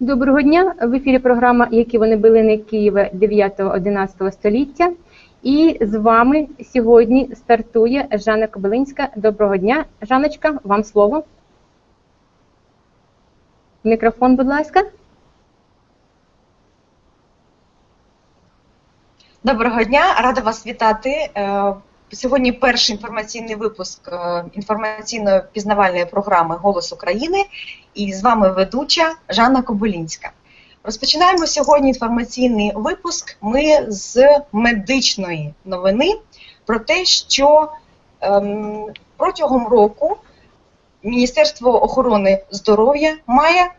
Доброго дня! В ефірі програма Які вони билини Києва 9-11 століття. І з вами сьогодні стартує Жанна Кобилинська. Доброго дня, Жаночка, вам слово. Мікрофон, будь ласка. Доброго дня, рада вас вітати. Е, Сьогодні перший інформаційний випуск е, інформаційно-пізнавальної програми Голос України. І з вами ведуча Жанна Кобилінська. Розпочинаємо сьогодні інформаційний випуск. Ми з медичної новини про те, що ем, протягом року Міністерство охорони здоров'я має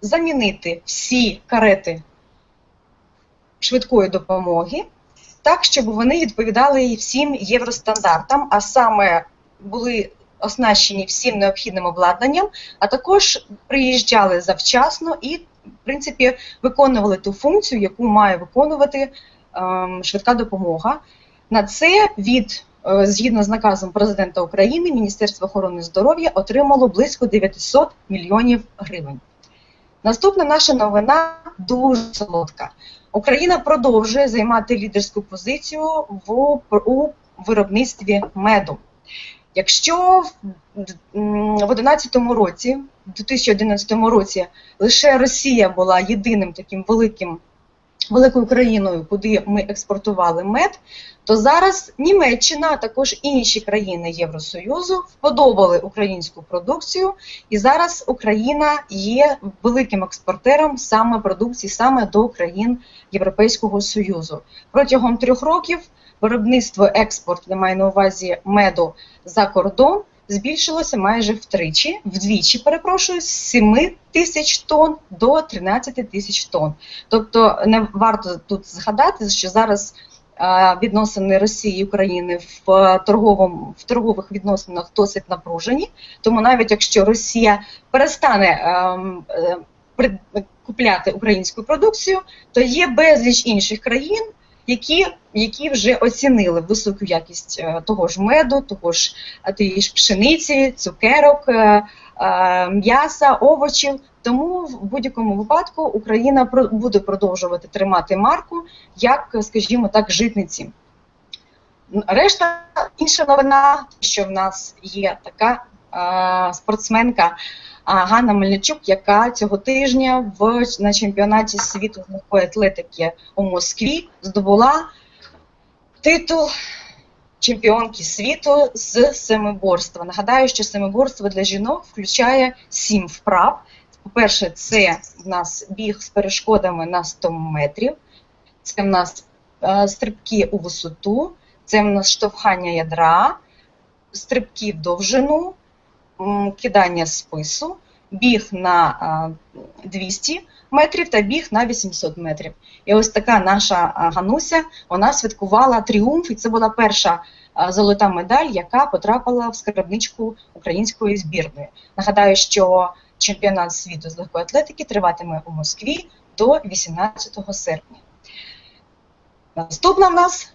замінити всі карети швидкої допомоги, так, щоб вони відповідали всім євростандартам, а саме були оснащені всім необхідним обладнанням, а також приїжджали завчасно і, в принципі, виконували ту функцію, яку має виконувати ем, швидка допомога. На це від е, Згідно з наказом президента України, Міністерство охорони здоров'я отримало близько 900 мільйонів гривень. Наступна наша новина дуже солодка. Україна продовжує займати лідерську позицію в, у виробництві меду. Якщо в 2011 році, в 2011 році лише Росія була єдиним таким великим великою країною, куди ми експортували мед, то зараз Німеччина, а також інші країни Євросоюзу вподобали українську продукцію, і зараз Україна є великим експортером саме продукції, саме до країн Європейського Союзу. Протягом трьох років виробництво експорт, я маю на увазі меду за кордон. Збільшилося майже втричі, вдвічі, перепрошую, з 7 тисяч тонн до 13 тисяч тонн. Тобто не варто тут згадати, що зараз відносини Росії і України в торговому в торгових відносинах досить напружені. Тому навіть якщо Росія перестане ем, е, купляти українську продукцію, то є безліч інших країн які які вже оцінили високу якість е, того ж меду, того ж е, тієї ж пшениці, цукерок, е, м'яса, овочів. Тому в будь-якому випадку Україна буде продовжувати тримати марку, як, скажімо так, житниці. Решта інша новина, що в нас є така спортсменка. Ганна Мельничук, яка цього тижня в на чемпіонаті світу з легкої атлетики у Москві здобула титул чемпіонки світу з семиборства. Нагадаю, що семиборство для жінок включає сім вправ. По-перше, це в нас біг з перешкодами на 100 метрів, це в нас е, стрибки у висоту, це в нас штовхання ядра, стрибки в довжину кидання спису, біг на 200 метрів та біг на 800 метрів. І ось така наша Гануся вона святкувала тріумф, і це була перша золота медаль, яка потрапила в скарбничку української збірної. Нагадаю, що чемпіонат світу з легкої атлетики триватиме у Москві до 18 серпня. Наступна в нас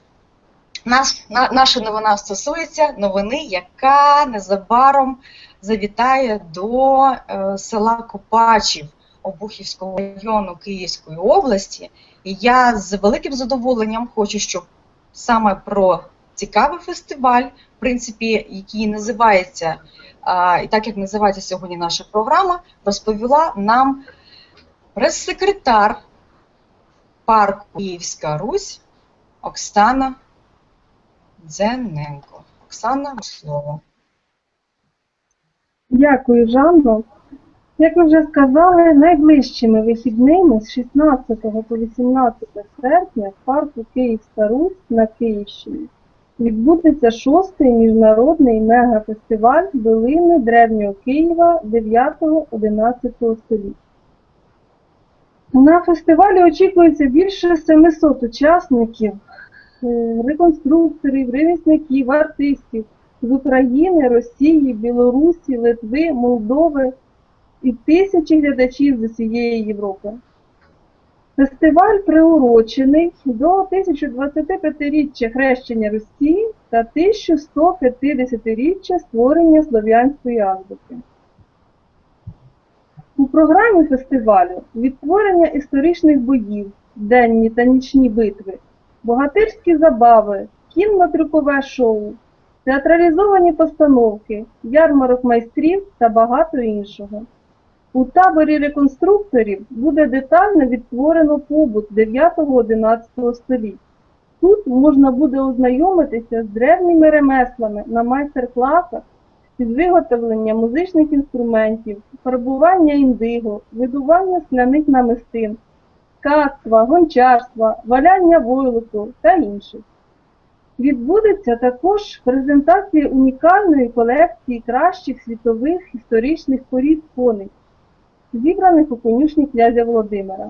нас, на, наша новина стосується новини, яка незабаром завітає до е, села Копачів Обухівського району Київської області. І я з великим задоволенням хочу, щоб саме про цікавий фестиваль, в принципі, який називається, е, і так як називається сьогодні наша програма, розповіла нам прес-секретар парку Київська Русь Оксана. Дзененко. Оксана, слово. Дякую, Жанно. Як ви вже сказали, найближчими вихідними з 16 по 18 серпня в парку Київська Русь на Київщині відбудеться шостий міжнародний мегафестиваль Билини Древнього Києва 9-11 століття. На фестивалі очікується більше 700 учасників, реконструкторів, ремісників, артистів з України, Росії, Білорусі, Литви, Молдови і тисячі глядачів з усієї Європи. Фестиваль приурочений до 1025-річчя хрещення Росії та 1150-річчя створення слов'янської азбуки. У програмі фестивалю відтворення історичних боїв, денні та нічні битви, богатирські забави, кінно-трюкове шоу, театралізовані постановки, ярмарок майстрів та багато іншого. У таборі реконструкторів буде детально відтворено побут 9-11 століть. Тут можна буде ознайомитися з древніми ремеслами на майстер-класах із виготовлення музичних інструментів, фарбування індиго, видування скляних намистин, ткацтва, гончарства, валяння войлоку та інших. Відбудеться також презентація унікальної колекції кращих світових історичних порід коней, зібраних у конюшні князя Володимира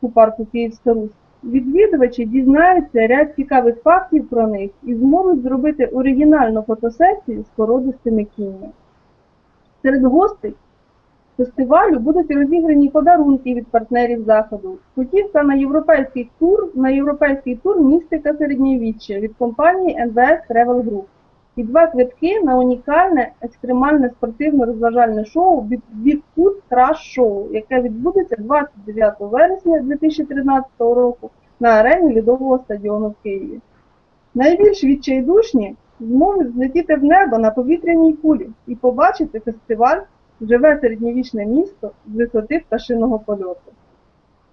у парку Київська Русь. Відвідувачі дізнаються ряд цікавих фактів про них і зможуть зробити оригінальну фотосесію з породистими кіньми. Серед гостей фестивалю будуть розіграні подарунки від партнерів заходу. Путівка на європейський тур на європейський тур містика середньовіччя від компанії NBS Travel Group і два квитки на унікальне екстремальне спортивно-розважальне шоу від Bigfoot Crash Show, яке відбудеться 29 вересня 2013 року на арені Льодового стадіону в Києві. Найбільш відчайдушні зможуть злетіти в небо на повітряній кулі і побачити фестиваль Живе середньовічне місто з висоти пташиного польоту.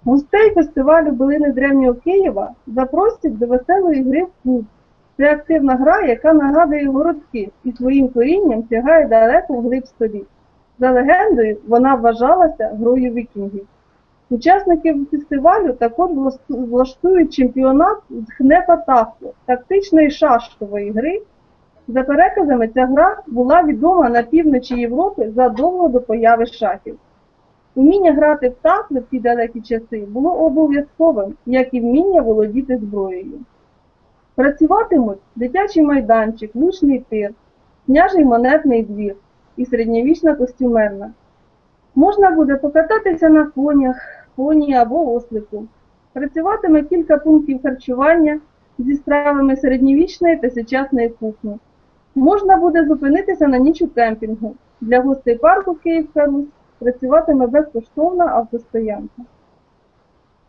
Гостей фестивалю Билини Древнього Києва запросять до веселої гри в клуб. Це активна гра, яка нагадує городки і своїм корінням сягає далеко в глиб століть. За легендою, вона вважалася грою вікінгів. Учасники фестивалю також влаштують чемпіонат з хнепа-тафлу, тактичної шашкової гри. За переказами, ця гра була відома на півночі Європи задовго до появи шахів. Уміння грати в тафли в ті далекі часи було обов'язковим, як і вміння володіти зброєю. Працюватимуть дитячий майданчик, лучний тир, княжий монетний двір і середньовічна костюмерна. Можна буде покататися на конях, коні або ослику. Працюватиме кілька пунктів харчування зі стравами середньовічної та сучасної кухні. Можна буде зупинитися на ніч у кемпінгу. Для гостей парку Київська Русь працюватиме безкоштовна автостоянка.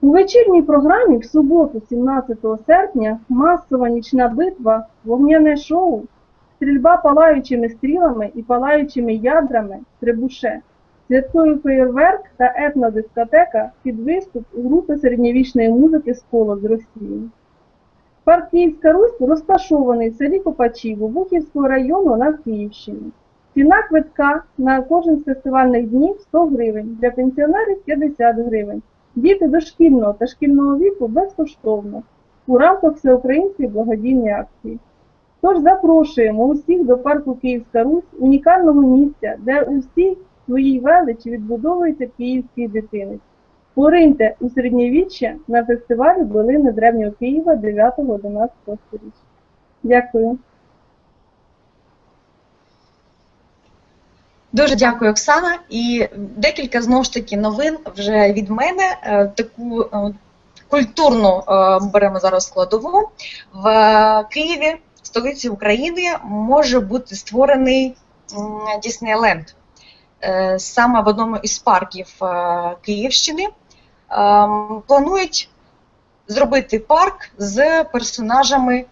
У вечірній програмі в суботу, 17 серпня, масова нічна битва, вогняне шоу, стрільба палаючими стрілами і палаючими ядрами трибуше, святковий феєрверк та етнодискотека під виступ групи середньовічної музики «Сколо» з Росії. Парк Київська Русь розташований в селі Копачіво Бухівського району на Київщині. Ціна квитка на кожен з фестивальних днів 100 гривень, для пенсіонерів 50 гривень. Діти дошкільного та шкільного віку безкоштовно у рамках всеукраїнської благодійної акції. Тож запрошуємо усіх до парку Київська Русь, унікального місця, де у всій своїй величі відбудовується київський дитинець. Пориньте у середньовіччя на фестивалі Долини Древнього Києва 9-11 століття. Дякую. Дуже дякую, Оксана. І декілька знову ж таки новин вже від мене. Е, Таку е, культурну е, беремо зараз складову. В Києві, столиці України, може бути створений Діснейленд. Саме в одному із парків Київщини планують зробити парк з персонажами е,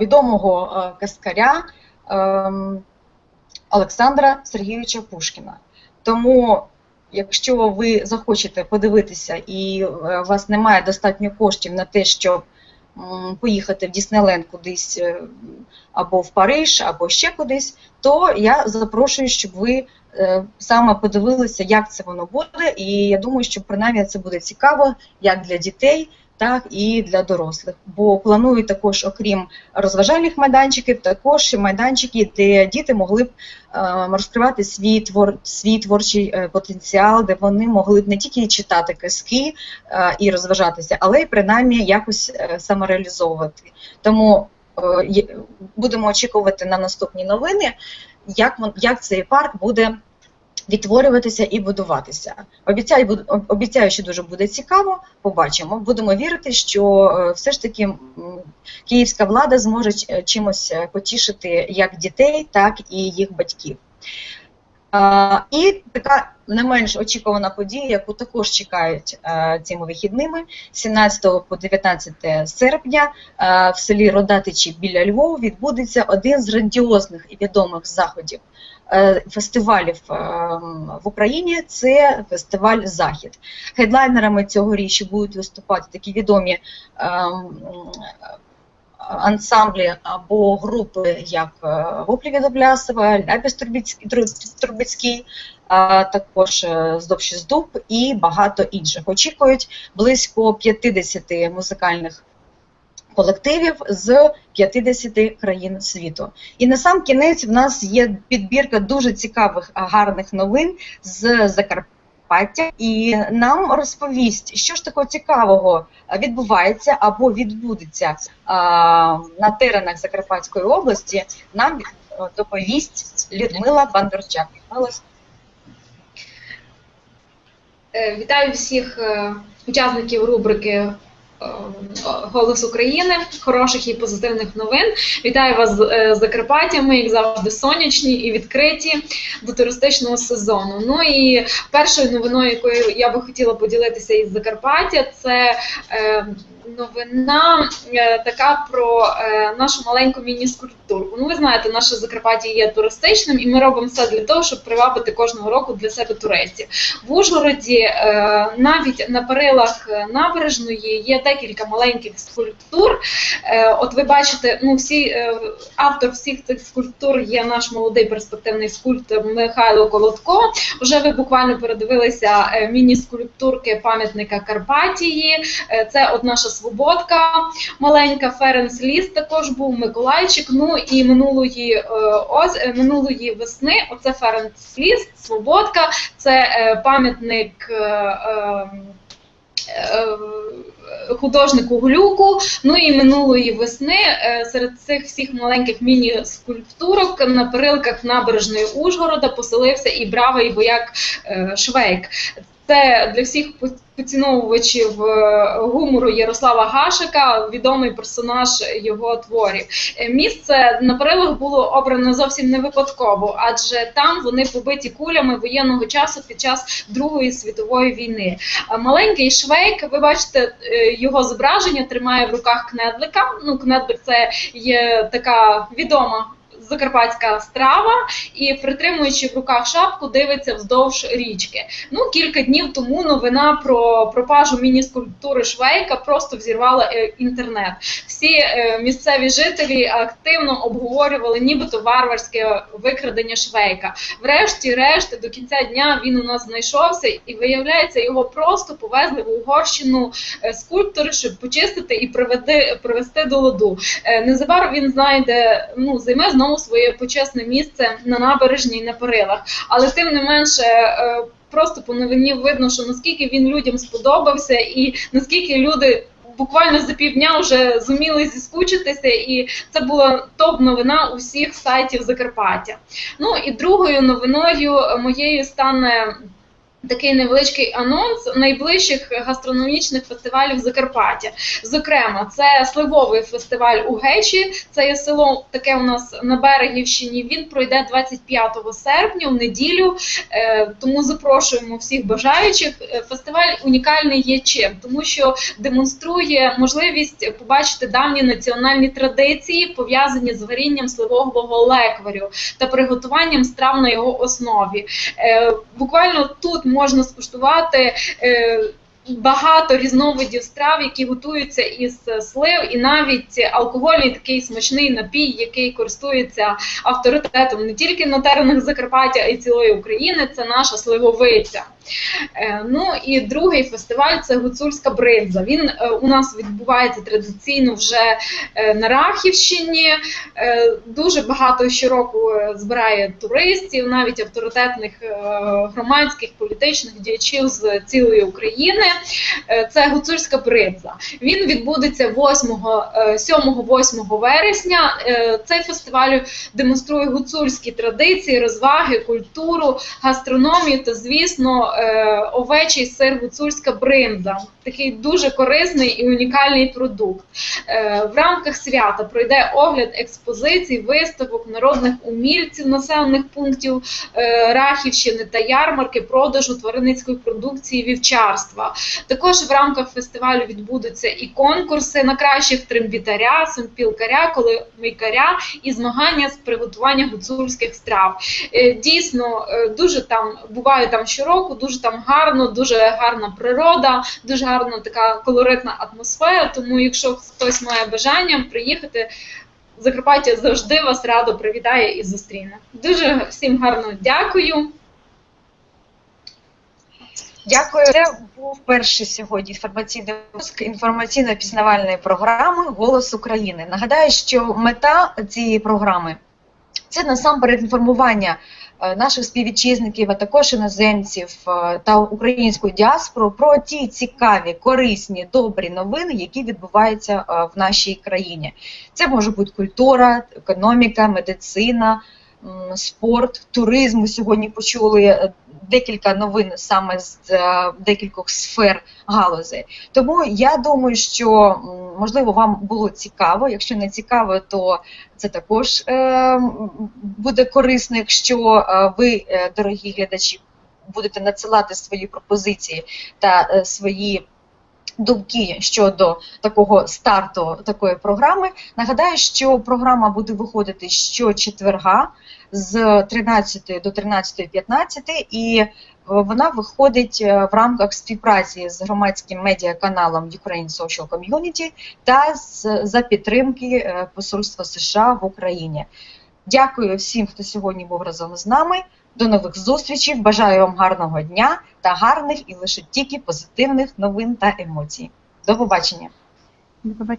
відомого е, каскаря. ем, Олександра Сергійовича Пушкіна. Тому, якщо ви захочете подивитися і е, у вас немає достатньо коштів на те, щоб поїхати в Діснейленд кудись е, або в Париж, або ще кудись, то я запрошую, щоб ви е, саме подивилися, як це воно буде. І я думаю, що принаймні це буде цікаво як для дітей, так і для дорослих. Бо планую також, окрім розважальних майданчиків, також майданчики, де діти могли б е, розкривати свій твор, свій творчий е, потенціал, де вони могли б не тільки читати казки е, і розважатися, але й принаймні якось е, самореалізовувати. Тому е, будемо очікувати на наступні новини, як, як цей парк буде відтворюватися і будуватися. Обіцяю, обіцяю, що дуже буде цікаво. Побачимо. Будемо вірити, що е, все ж таки київська влада зможе чимось е, потішити як дітей, так і їх батьків. І така не менш очікувана подія, яку також чекають е, цими вихідними, 17 по 19 серпня е, в селі Родатичі біля Львова відбудеться один з грандіозних і відомих заходів е, фестивалів е, в Україні. Це фестиваль Захід. Хедлайнерами цього річі будуть виступати такі відомі. е, ансамблі або групи, як е, Воплі від Облясова, Ляпіс Турбіцький, також е, Здобші Здуб і багато інших. Очікують близько 50 музикальних колективів з 50 країн світу. І на сам кінець в нас є підбірка дуже цікавих гарних новин з Закарпаття. І нам розповість, що ж такого цікавого відбувається або відбудеться а, на теренах Закарпатської області. Нам е, доповість Людмила Бондарчак. Голос. Е, Вітаю всіх е, учасників рубрики Голос України, хороших і позитивних новин. Вітаю вас з е, Закарпаття. Ми, як завжди, сонячні і відкриті до туристичного сезону. Ну і першою новиною, якою я би хотіла поділитися із Закарпаття, це е, новина е, така про е, нашу маленьку міні-скульптурку. Ну, ви знаєте, наше Закарпаття є туристичним, і ми робимо все для того, щоб привабити кожного року для себе туристів. В Ужгороді е, навіть на перилах набережної є декілька маленьких скульптур. От ви бачите, ну всі автор всіх цих скульптур є наш молодий перспективний скульптор Михайло Колодко. Вже ви буквально передивилися міні-скульптурки пам'ятника Карпатії. Це от наша свободка маленька. Ференс Ліс також був Миколайчик. Ну і минулої е, ось е, минулої весни. Оце Ференс Ліс, Свободка. Це е, пам'ятник. е, е, е, Художнику Глюку, ну і минулої весни серед цих всіх маленьких міні-скульптурок на перилках набережної Ужгорода поселився і бравий вояк Швейк. Це для всіх поціновувачів е, гумору Ярослава Гашика, відомий персонаж його творів. Е, Місце на перилах було обрано зовсім не випадково, адже там вони побиті кулями воєнного часу під час Другої світової війни. А Маленький швейк, ви бачите, е, його зображення тримає в руках кнедлика. Ну, кнедлик це є така відома. Закарпатська страва і притримуючи в руках шапку, дивиться вздовж річки. Ну кілька днів тому новина про пропажу міні-скульптури Швейка просто взірвала е, інтернет. Всі е, місцеві жителі активно обговорювали, нібито варварське викрадення Швейка. Врешті-решт, до кінця дня він у нас знайшовся, і виявляється, його просто повезли в Угорщину е, скульптори, щоб почистити і привести до ладу. Незабаром він знайде, ну займе знову своє почесне місце на набережній на перилах. Але тим не менше. е, Просто по новині видно, що наскільки він людям сподобався, і наскільки люди буквально за півдня вже зуміли зіскучитися, і це була топ-новина усіх сайтів Закарпаття. Ну і другою новиною моєю стане. Такий невеличкий анонс найближчих гастрономічних фестивалів Закарпаття. Зокрема, це сливовий фестиваль у Гечі. Це є село таке у нас на Берегівщині. Він пройде 25 серпня в неділю. Е, Тому запрошуємо всіх бажаючих. Е, Фестиваль унікальний є чим, тому що демонструє можливість побачити давні національні традиції, пов'язані з варінням сливового лекварю та приготуванням страв на його основі. Е, Буквально тут можна скуштувати. е, Багато різновидів страв, які готуються із слив, і навіть алкогольний такий смачний напій, який користується авторитетом не тільки на теренах Закарпаття, а й цілої України. Це наша сливовиця. Е, Ну і другий фестиваль це Гуцульська бринза. Він е, у нас відбувається традиційно вже е, на Рахівщині. Дуже багато щороку збирає туристів, навіть авторитетних громадських політичних діячів з цілої України. Це Гуцульська бринза. Він відбудеться 8, е, 7-8 вересня. Цей фестиваль демонструє гуцульські традиції, розваги, культуру, гастрономію та, звісно, овечий сир гуцульська бринза. Такий дуже корисний і унікальний продукт. Е, В рамках свята пройде огляд експозицій, виставок народних умільців населених пунктів е, Рахівщини та ярмарки продажу тваринницької продукції вівчарства. Також в рамках фестивалю відбудуться і конкурси на кращих трембітаря, симпілкаря, коломийкаря і змагання з приготування гуцульських страв. Е, Дійсно, е, дуже там буває там щороку, дуже там гарно, дуже гарна природа, дуже гарна така колоритна атмосфера. Тому, якщо хтось має бажання приїхати. Закарпаття завжди вас радо привітає і зустріне. Дуже всім гарно дякую. Дякую. Це був перший сьогодні інформаційний випуск інформаційно-пізнавальної програми Голос України. Нагадаю, що мета цієї програми це насамперед інформування наших співвітчизників, а також іноземців е, та українську діаспору про ті цікаві, корисні, добрі новини, які відбуваються е, в нашій країні. Це може бути культура, економіка, медицина, спорт, туризм. Ми сьогодні почули е, декілька новин саме з е, декількох сфер галузей. Тому я думаю, що можливо вам було цікаво. Якщо не цікаво, то це також е, буде корисно, якщо е, ви, дорогі глядачі, будете надсилати свої пропозиції та свої. Думки щодо такого старту такої програми. Нагадаю, що програма буде виходити щочетверга з 13 до 13.15 і е, вона виходить е, в рамках співпраці з громадським медіаканалом Ukraine Social Community та за підтримки е, Посольства США в Україні. Дякую всім, хто сьогодні був разом з нами. До нових зустрічей. Бажаю вам гарного дня та гарних і лише тільки позитивних новин та емоцій. До побачення. До побачення.